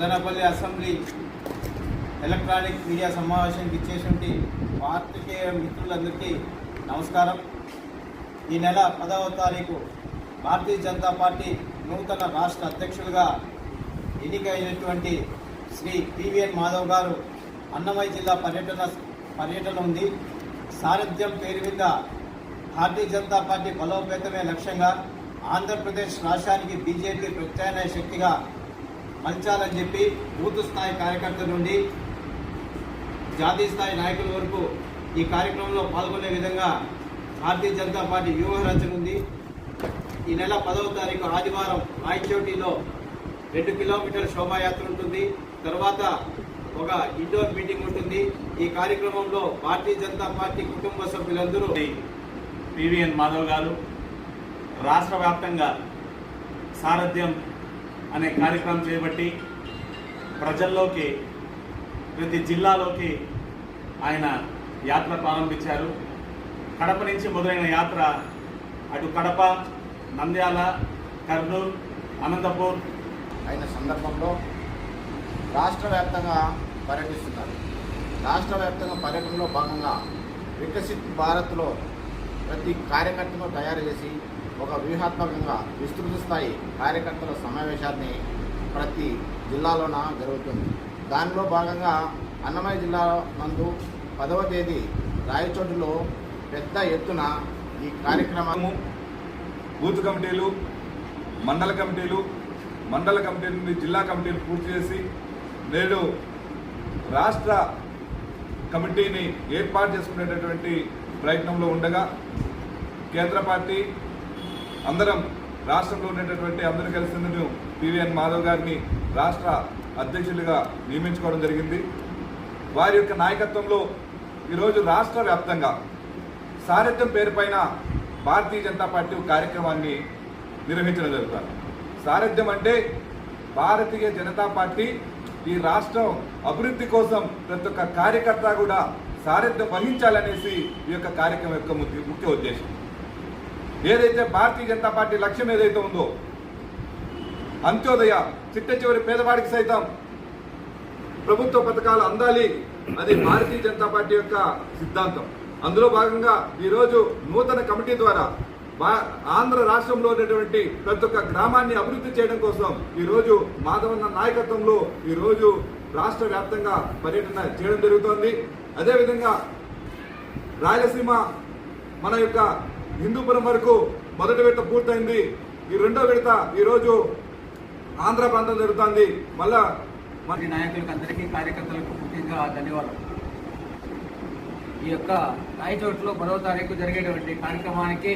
Madanapalle assembly electronic media సమావేశానికి ఇచ్చేటువంటి పాత్రికేయ మిత్రులందరికీ నమస్కారం. ఈ నెల పదవ తారీఖు భారతీయ జనతా పార్టీ నూతన రాష్ట్ర అధ్యక్షులుగా ఎన్నికైనటువంటి శ్రీ పివిఎన్ మాధవ్ గారు అన్నమయ్య జిల్లా పర్యటన పర్యటన ఉంది. సారథ్యం పేరు మీద భారతీయ జనతా పార్టీ బలోపేతమే లక్ష్యంగా ఆంధ్రప్రదేశ్ రాష్ట్రానికి బీజేపీ ప్రత్యామ్నాయ శక్తిగా మలచాలని చెప్పి బూత్ స్థాయి కార్యకర్తల నుండి జాతీయ స్థాయి నాయకుల వరకు ఈ కార్యక్రమంలో పాల్గొనే విధంగా భారతీయ జనతా పార్టీ వ్యూహ రచన ఉంది. ఈ నెల పదవ తారీఖు ఆదివారం రాయచోటిలో రెండు కిలోమీటర్ల శోభాయాత్ర ఉంటుంది. తర్వాత ఒక ఇండోర్ మీటింగ్ ఉంటుంది. ఈ కార్యక్రమంలో భారతీయ జనతా పార్టీ కుటుంబ సభ్యులందరూ పివిఎన్ మాధవ్ గారు రాష్ట్ర వ్యాప్తంగా సారథ్యం అనే కార్యక్రమం చేపట్టి ప్రజల్లోకి ప్రతి జిల్లాలోకి ఆయన యాత్ర ప్రారంభించారు. కడప నుంచి మొదలైన యాత్ర అటు కడప నంద్యాల కర్నూలు అనంతపూర్ అయిన సందర్భంలో రాష్ట్ర వ్యాప్తంగా పర్యటిస్తున్నారు. రాష్ట్ర వ్యాప్తంగా పర్యటనలో భాగంగా వికసిత్ భారత్లో ప్రతి కార్యకర్తను తయారు చేసి ఒక వ్యూహాత్మకంగా విస్తృత స్థాయి కార్యకర్తల సమావేశాన్ని ప్రతి జిల్లాలోన జరుగుతుంది. దానిలో భాగంగా అన్నమయ్య జిల్లా నందు పదవ తేదీ రాయచోటులో పెద్ద ఎత్తున ఈ కార్యక్రమము బూత్ కమిటీలు మండల కమిటీలు మండల కమిటీ నుండి జిల్లా కమిటీలు పూర్తి చేసి నేడు రాష్ట్ర కమిటీని ఏర్పాటు చేసుకునేటటువంటి ప్రయత్నంలో ఉండగా కేంద్ర పార్టీ అందరం రాష్ట్రంలో ఉండేటటువంటి అందరూ కలిసి నేను పివిఎన్ మాధవ్ గారిని రాష్ట్ర అధ్యక్షులుగా నియమించుకోవడం జరిగింది. వారి యొక్క నాయకత్వంలో ఈరోజు రాష్ట్ర వ్యాప్తంగా సారథ్యం పేరుపైన భారతీయ జనతా పార్టీ కార్యక్రమాన్ని నిర్వహించడం జరుగుతుంది. సారథ్యం అంటే భారతీయ జనతా పార్టీ ఈ రాష్ట్రం అభివృద్ధి కోసం ప్రతి ఒక్క కార్యకర్త కూడా సారథ్యం వహించాలనేసి ఈ యొక్క కార్యక్రమం యొక్క ముఖ్య ముఖ్య ఉద్దేశం. ఏదైతే భారతీయ జనతా పార్టీ లక్ష్యం ఏదైతే ఉందో అంత్యోదయ చిట్ట చివరి పేదవాడికి సైతం ప్రభుత్వ పథకాలు అందాలి అది భారతీయ జనతా పార్టీ యొక్క సిద్ధాంతం. అందులో భాగంగా ఈరోజు నూతన కమిటీ ద్వారా ఆంధ్ర రాష్ట్రంలో ఉన్నటువంటి ప్రతి ఒక్క గ్రామాన్ని అభివృద్ధి చేయడం కోసం ఈరోజు మాధవన్న నాయకత్వంలో ఈరోజు రాష్ట్ర వ్యాప్తంగా పర్యటన చేయడం జరుగుతోంది. అదేవిధంగా రాయలసీమ మన యొక్క హిందూపురం వరకు మొదటి విడత పూర్తయింది. ఈ రెండో విడత ఈరోజు ఆంధ్ర ప్రాంతం జరుగుతోంది. మళ్ళా మరి నాయకులకు అందరికీ కార్యకర్తలకు ముఖ్యంగా ధన్యవాదాలు. ఈ యొక్క రాయచోట్లో పదవ తారీఖు జరిగేటువంటి కార్యక్రమానికి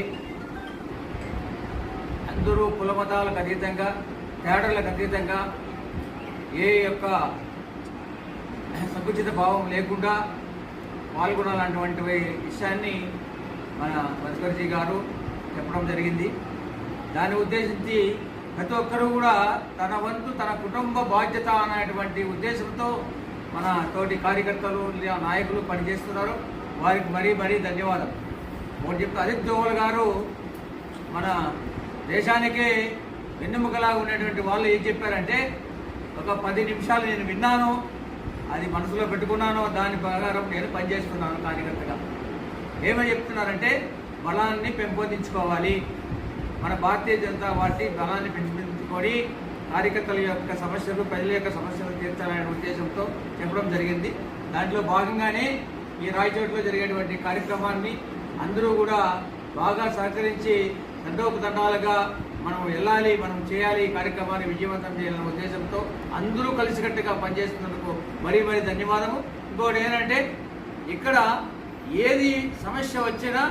అందరూ కులమతాలకు అతీతంగా తేడాలకు అతీతంగా ఏ యొక్క సంకుచిత భావం లేకుండా పాల్గొనాలన్నటువంటి విషయాన్ని మన మధుకర్జీ గారు చెప్పడం జరిగింది. దాన్ని ఉద్దేశించి ప్రతి ఒక్కరూ కూడా తన వంతు తన కుటుంబ బాధ్యత అనేటువంటి ఉద్దేశంతో మన తోటి కార్యకర్తలు నాయకులు పనిచేస్తున్నారు. వారికి మరీ మరీ ధన్యవాదం. ఒకటి చెప్తే అజిత్ జోవల్ గారు మన దేశానికి వెన్నెముకలాగా ఉండేటువంటి వాళ్ళు ఏం చెప్పారంటే ఒక పది నిమిషాలు నేను విన్నాను అది మనసులో పెట్టుకున్నాను దాని ప్రకారం నేను పనిచేస్తున్నాను కార్యకర్తగా. ఏమని చెప్తున్నారంటే బలాన్ని పెంపొందించుకోవాలి. మన భారతీయ జనతా పార్టీ బలాన్ని పెంపొందించుకొని కార్యకర్తల యొక్క సమస్యలు ప్రజల యొక్క సమస్యలు తీర్చాలనే ఉద్దేశంతో చెప్పడం జరిగింది. దాంట్లో భాగంగానే ఈ రాయచోట్లో జరిగేటువంటి కార్యక్రమాన్ని అందరూ కూడా బాగా సహకరించి దండోపదండాలుగా మనం వెళ్ళాలి మనం చేయాలి ఈ కార్యక్రమాన్ని విజయవంతం చేయాలనే ఉద్దేశంతో అందరూ కలిసికట్టుగా పనిచేస్తున్నందుకు మరీ మరీ ధన్యవాదము. ఇంకోటి ఏంటంటే ఇక్కడ ఏది సమస్య వచ్చినా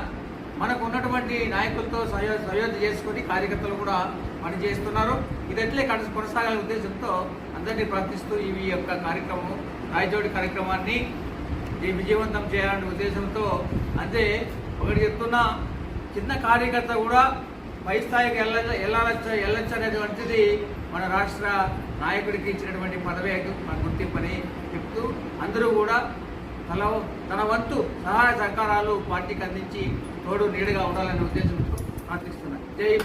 మనకు ఉన్నటువంటి నాయకులతో సహయో సహయోగం చేసుకొని కార్యకర్తలు కూడా పనిచేస్తున్నారు. ఇది ఎట్లే కన- కొనసాగాల ఉద్దేశంతో అందరినీ ప్రార్థిస్తూ ఈ యొక్క కార్యక్రమం రాయచోటి కార్యక్రమాన్ని ఈ విజయవంతం చేయాలనే ఉద్దేశంతో అంతే ఒకటి చెప్తున్నా చిన్న కార్యకర్త కూడా పై స్థాయికి వెళ్ళ వెళ్ళాలచ్చ వెళ్ళొచ్చు అనేటువంటిది మన రాష్ట్ర నాయకుడికి ఇచ్చినటువంటి పదవే మన గుర్తింపని చెప్తూ అందరూ కూడా తన తన వంతు సహాయ సహకారాలు పార్టీకి అందించి తోడు నీడగా ఉండాలనే ఉద్దేశంతో ప్రార్థిస్తున్నాను. జై